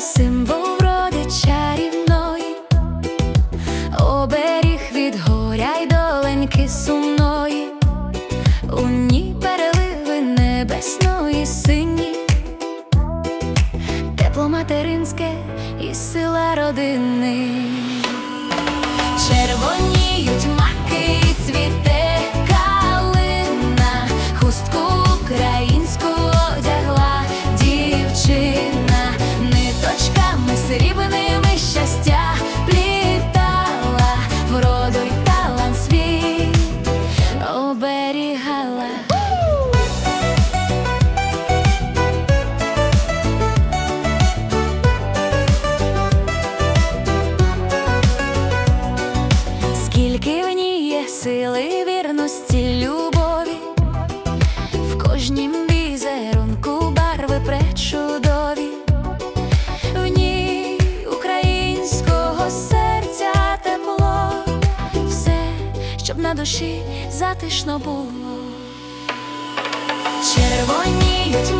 символ родича рівної, оберіг від горя й доленьки сумної, у ній переливи небесної сині, тепло материнське і сила родини. Оберігала. Скільки в ній є сили, вірності, любові, в кожнім візерунку барви пречудові, в ній українського серця тепло, все, щоб на душі затишно було. Червоніють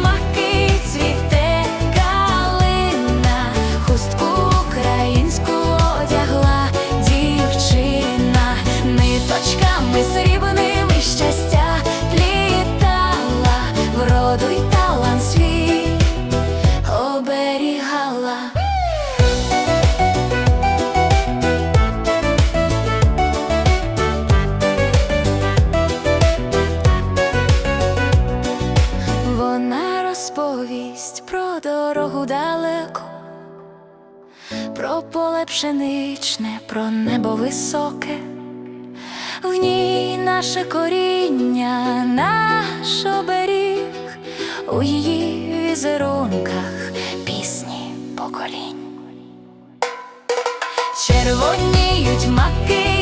далеку, про поле пшеничне, про небо високе, в ній наше коріння, наш оберіг, у її візерунках пісні поколінь. Червоніють маки,